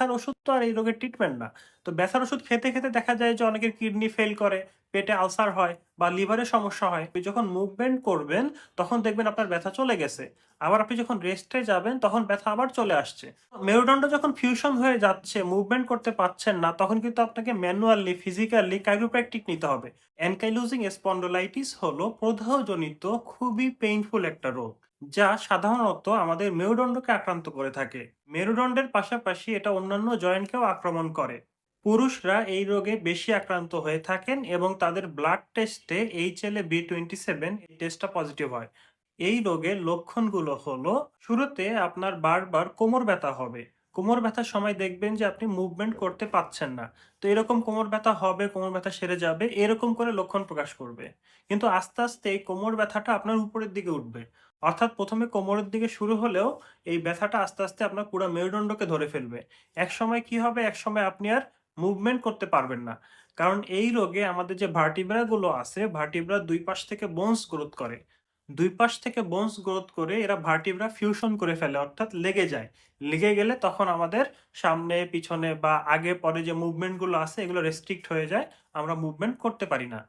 ব্যথার ওষুধ তো আর এই রোগের ট্রিটমেন্ট না। তো ব্যথার ওষুধ খেতে, খেতে দেখা যায় যে অনেকের কিডনি ফেল করে, পেটে আলসার হয় বা লিভারে সমস্যা হয়। আপনি যখন মুভমেন্ট করবেন তখন দেখবেন আপনার ব্যথা চলে গেছে। আবার আপনি যখন রেস্টে যাবেন তখন ব্যথা আবার চলে আসছে। মেরুদণ্ড যখন ফিউশন হয়ে যাচ্ছে, মুভমেন্ট করতে পারছেন না তখন কিন্তু আপনাকে ম্যানুয়ালি, ফিজিক্যালি কাইরোপ্র্যাকটিক নিতে হবে। অ্যানকাইলোজিং স্পন্ডোলাইটিস হলো প্রদাহজনিত খুবই পেইনফুল একটা রোগ। যা সাধারণত আমাদের মেরুদণ্ডকে আক্রান্ত করে থাকে। মেরুদণ্ডের পাশাপাশি এটা অন্যান্য জয়েন্টকেও আক্রমণ করে। পুরুষরা এই রোগে বেশি আক্রান্ত হয়ে থাকেন এবং তাদের ব্লাড টেস্টে এইচ এলে বি টোয়েন্টি সেভেন এই টেস্টটা পজিটিভ হয়। এই রোগের লক্ষণগুলো হলো শুরুতে আপনার বারবার কোমর ব্যথা হবে। কোমর ব্যথার সময় দেখবেন যে আপনি মুভমেন্ট করতে পারছেন না। তো এরকম কোমর ব্যথা হবে, কোমর ব্যথা সেরে যাবে এরকম করে লক্ষণ প্রকাশ করবে। কিন্তু আস্তে, আস্তে এই কোমর ব্যথাটা আপনার উপরের দিকে উঠবে। অর্থাৎ প্রথমে কোমরের দিকে শুরু হলেও এই ব্যথাটা আস্তে, আস্তে আপনার পুরা মেরুদণ্ডকে ধরে ফেলবে। এক সময় কি হবে? এক সময় আপনি আর মুভমেন্ট করতে পারবেন না। কারণ এই রোগে আমাদের যে ভার্টিব্রা গুলো আছে, ভার্টিব্রার ২ পাশ থেকে বোনস গ্রোথ করে। দুই পাশ থেকে বোনস গ্রোথ করে এরা ভার্টিব্রা ফিউশন করে ফেলে অর্থাৎ লেগে যায়। লেগে গেলে তখন আমাদের সামনে, পিছনে বা আগে পরে যে মুভমেন্টগুলো আছে এগুলো রেস্ট্রিক্ট হয়ে যায়। আমরা মুভমেন্ট করতে পারি না।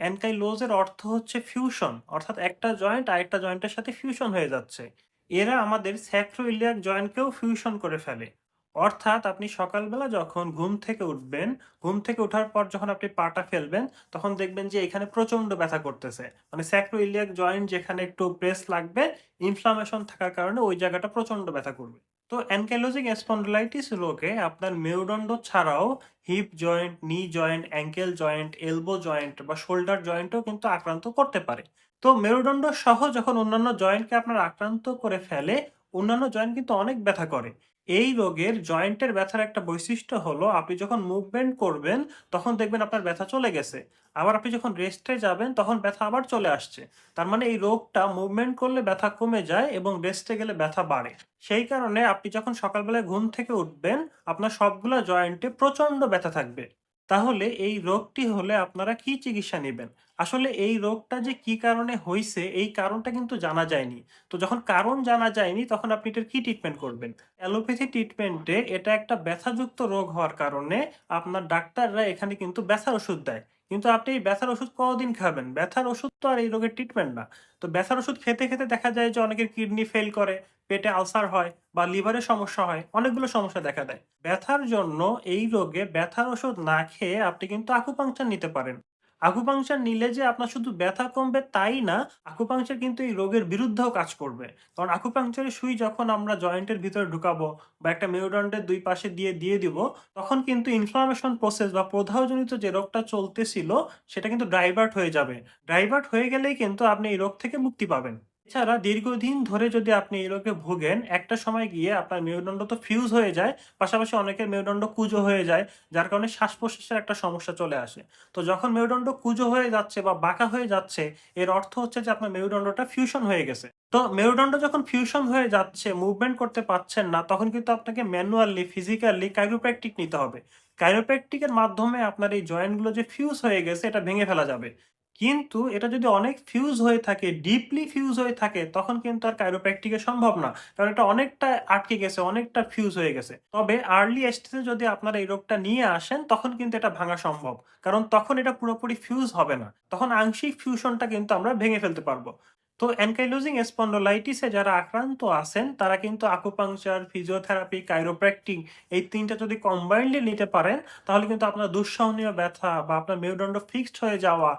অ্যানকাইলোজ এর অর্থ হচ্ছে ফিউশন অর্থাৎ একটা জয়েন্ট আরেকটা জয়েন্টের সাথে ফিউশন হয়ে যাচ্ছে। এরা আমাদের স্যাক্রোইলিয়াক জয়েন্টকেও ফিউশন করে ফেলে। অর্থাৎ আপনি সকালবেলা যখন ঘুম থেকে উঠবেন, ঘুম থেকে ওঠার পর যখন আপনি পাটা ফেলবেন, তখন দেখবেন যে এখানে প্রচণ্ড ব্যথা করতেছে। মানে স্যাক্রোইলিয়াক জয়েন্ট যেখানে একটু প্রেস লাগবে, ইনফ্লামেশন থাকার কারণে ওই জায়গাটা প্রচণ্ড ব্যথা করবে। তো অ্যানকাইলোজিং স্পন্ডিলাইটিস রোগে আপনার মেরুদণ্ড ছাড়াও hip joint, knee joint, ankle joint, elbow joint বা শোল্ডার জয়েন্টও কিন্তু আক্রান্ত করতে পারে। তো মেরুদণ্ড সহ যখন অন্যান্য জয়েন্টকে আপনার আক্রান্ত করে ফেলে, অন্যান্য জয়েন্ট কিন্তু অনেক ব্যথা করে। এই রোগের জয়েন্টের ব্যথার একটা বৈশিষ্ট্য হলো আপনি যখন মুভমেন্ট করবেন তখন দেখবেন আপনার ব্যথা চলে গেছে। আবার আপনি যখন রেস্টে যাবেন তখন ব্যথা আবার চলে আসছে। তার মানে এই রোগটা মুভমেন্ট করলে ব্যথা কমে যায় এবং রেস্টে গেলে ব্যথা বাড়ে। সেই কারণে আপনি যখন সকালবেলায় ঘুম থেকে উঠবেন, আপনার সবগুলো জয়েন্টে প্রচণ্ড ব্যথা থাকবে। তাহলে এই রোগটি হলে আপনারা কি চিকিৎসা নেবেন আসলে এই রোগটা যে কি কারণে হয়েছে এই কারণটা কিন্তু জানা যায়নি। তো যখন কারণ জানা যায়নি, তখন আপনি এটার কি ট্রিটমেন্ট করবেন? অ্যালোপ্যাথি ট্রিটমেন্টে এটা একটা ব্যথাযুক্ত রোগ হওয়ার কারণে আপনার ডাক্তাররা এখানে কিন্তু ব্যথার ওষুধ দেয়। কিন্তু আপনি এই ব্যথার ওষুধ কতদিন খাবেন? ব্যথার ওষুধ তো আর এই রোগের ট্রিটমেন্ট না। তো ব্যথার ওষুধ খেতে, খেতে দেখা যায় যে অনেকের কিডনি ফেল করে, পেটে আলসার হয় বা লিভারের সমস্যা হয়, অনেকগুলো সমস্যা দেখা দেয়। ব্যথার জন্য এই রোগে ব্যথার ওষুধ না খেয়ে আপনি কিন্তু আকুপাংচার নিতে পারেন। আকুপাংচার নিলে যে আপনার শুধু ব্যথা কমবে তাই না, আকুপাংশার কিন্তু এই রোগের বিরুদ্ধেও কাজ করবে। কারণ আকুপাংচারের সুই যখন আমরা জয়েন্টের ভিতরে ঢুকাবো বা একটা মেরুদণ্ডের দুই পাশে দিয়ে, দিয়ে দিব, তখন কিন্তু ইনফ্লামেশন প্রসেস বা প্রদাহজনিত যে রোগটা চলতেছিল সেটা কিন্তু ডাইভার্ট হয়ে যাবে। ডাইভার্ট হয়ে গেলেই কিন্তু আপনি এই রোগ থেকে মুক্তি পাবেন। এছাড়া দীর্ঘদিন ধরে যদি আপনি এই রোগে ভোগেন, একটা সময় গিয়ে আপনার মেরুদণ্ড তো ফিউজ হয়ে যায়, পাশাপাশি অনেকের মেরুদণ্ড কুঁজো হয়ে যায়, যার কারণে শ্বাস-প্রশ্বাসের একটা সমস্যা চলে আসে। তো যখন মেরুদণ্ড কুঁজো হয়ে যাচ্ছে বা বাঁকা হয়ে যাচ্ছে, এর অর্থ হচ্ছে যে আপনার মেরুদণ্ডটা ফিউশন হয়ে গেছে। তো মেরুদণ্ড যখন ফিউশন হয়ে যাচ্ছে, মুভমেন্ট করতে পারছেন না, তখন কিন্তু আপনাকে ম্যানুয়ালি, ফিজিক্যালি কাইরোপ্র্যাকটিক নিতে হবে। কাইরোপ্র্যাকটিকের মাধ্যমে আপনার এই জয়েন্টগুলো যে ফিউজ হয়ে গেছে, এটা ভেঙে ফেলা যাবে। কিন্তু এটা যদি অনেক ফিউজ হয়ে থাকে, ডিপলি ফিউজ হয়ে থাকে, তখন কিন্তু আর কাইরোপ্র্যাকটিকে সম্ভব না। কারণ এটা অনেকটা আটকে গেছে, অনেকটা ফিউজ হয়ে গেছে। তবে আর্লি স্টেজে যদি আপনারা এই রোগটা নিয়ে আসেন, তখন কিন্তু এটা ভাঙা সম্ভব। কারণ তখন এটা পুরোপুরি ফিউজ হবে না। তখন আংশিক ফিউশনটা কিন্তু আমরা ভেঙে ফেলতে পারব। তো অ্যানকাইলোজিং স্পন্ডোলাইটিসে যারা আক্রান্ত আছেন, তারা কিন্তু আকুপাংচার, ফিজিওথেরাপি, কাইরোপ্র্যাকটিক এই তিনটা যদি কম্বাইন্ডলি নিতে পারেন, তাহলে কিন্তু আপনার দুঃসহনীয় ব্যথা বা আপনার মেরুদণ্ড ফিক্সড হয়ে যাওয়া,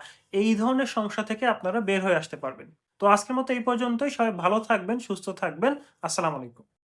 এই ধরনের সমস্যা থেকে আপনারা বের হয়ে আসতে পারবেন। তো আজকের মতো এই পর্যন্তই। সবাই ভালো থাকবেন, সুস্থ থাকবেন। আসসালামু আলাইকুম।